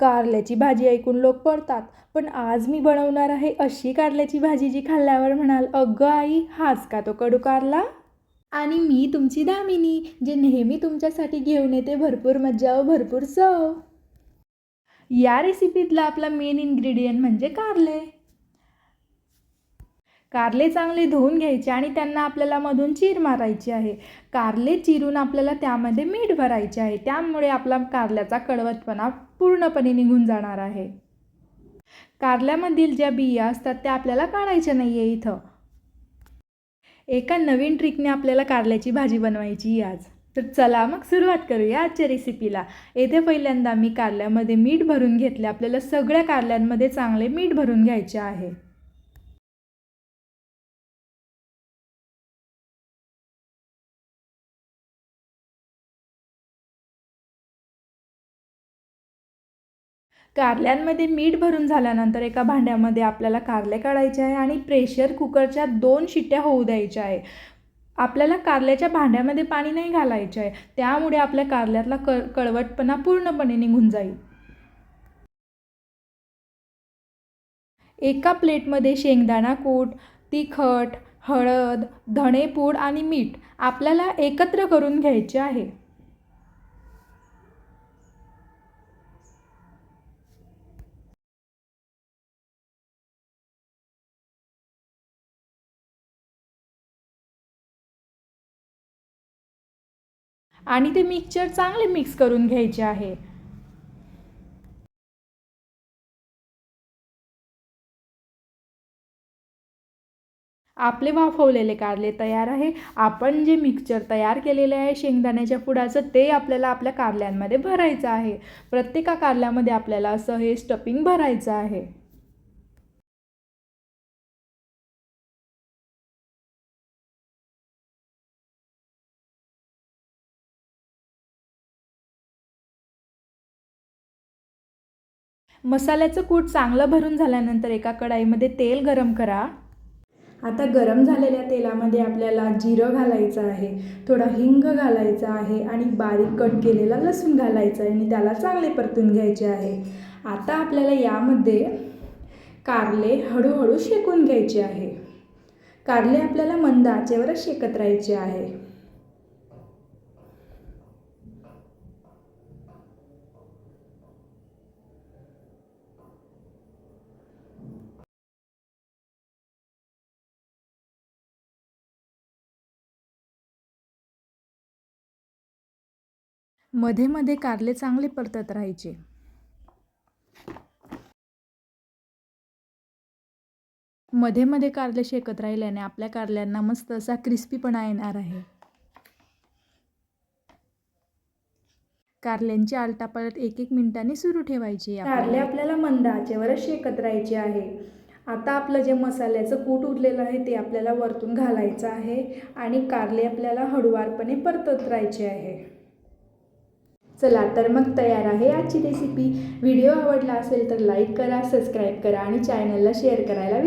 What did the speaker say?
कारल्याची भाजी ऐकून लोक पडतात. पण आज मी बनवणार आहे अशी कारल्याची भाजी जी खाल्ल्यावर म्हणाल अगं आई हाच का तो कडू कारला? आणि मी तुमची दामिनी जे नेहमी तुमच्यासाठी घेऊन येते भरपूर मज्जा व भरपूर चव. या रेसिपीतला आपला मेन इन्ग्रेडियंट म्हणजे कारले. कारले चांगले धुवून घ्यायचे आणि त्यांना आपल्याला मधून चीर मारायची आहे. कारले चिरून आपल्याला त्यामध्ये मीठ भरायचे आहे. त्यामुळे आपला कारल्याचा कडवतपणा पूर्णपणे निघून जाणार आहे. कारल्यामधील ज्या बिया असतात त्या आपल्याला काढायच्या नाही आहे इथं. एका नवीन ट्रिकने आपल्याला कारल्याची भाजी बनवायची आज. तर चला मग सुरुवात करूया आजच्या रेसिपीला येथे पहिल्यांदा मी कारल्यामध्ये मीठ भरून घेतले. आपल्याला सगळ्या कारल्यांमध्ये चांगले मीठ भरून घ्यायचे आहे. कारल्यांमध्ये मीठ भरून झाल्यानंतर एका भांड्यामध्ये आपल्याला कारले काढायचे आहे आणि प्रेशर कुकरच्या दोन शिट्ट्या होऊ द्यायच्या आहे. आपल्याला कारल्याच्या भांड्यामध्ये पाणी नाही घालायचे आहे. त्यामुळे आपल्या कारल्यातला क कळवटपणा पूर्णपणे निघून जाईल. एका प्लेटमध्ये शेंगदाणा कूट तिखट हळद धणेपूड आणि मीठ आपल्याला एकत्र करून घ्यायचे आहे. आणि ते मिक्सचर चांगले मिक्स करून घ्यायचे आहे. आपले वाफवलेले कारले तयार आहे. आपण जे मिक्सचर तयार केलेले आहे शेंगदाण्याच्या पुडाचं ते आपल्याला आपल्या कारल्यांमध्ये भरायचं आहे. प्रत्येका कारल्यामध्ये आपल्याला असं हे स्टपिंग भरायचं आहे. मसाल्याचं कूट चांगलं भरून झाल्यानंतर एका कढाईमध्ये तेल गरम करा. आता गरम झालेल्या तेलामध्ये आपल्याला जिरं घालायचं आहे थोडा हिंग घालायचा आहे आणि बारीक कट केलेला लसूण घालायचा आहे आणि त्याला चांगले परतून घ्यायचे आहे. आता आपल्याला यामध्ये कारले हळूहळू शेकून घ्यायचे आहे. कारले आपल्याला मंद आचेवरच शेकत राहायचे आहे. मध्ये मध्ये कारले चांगले परतत राहायचे. मध्ये मध्ये कारले शेकत राहिल्याने आपल्या कारल्यांना मस्त असा क्रिस्पीपणा येणार आहे. कारल्यांची आलटापलट एक एक मिनिटांनी सुरू ठेवायची कारले आपल्याला मंद आचेवरच शेकत राहायचे आहे. आता आपलं जे मसाल्याचं कूट उरलेलं आहे ते आपल्याला वरतून घालायचं आहे आणि कारले आपल्याला हळुवारपणे परतत राहायचे आहे. चला तर मग तयार आहे आजची रेसिपी व्हिडिओ आवडला असेल तर लाईक करा सबस्क्राईब करा आणि चॅनलला शेअर करायला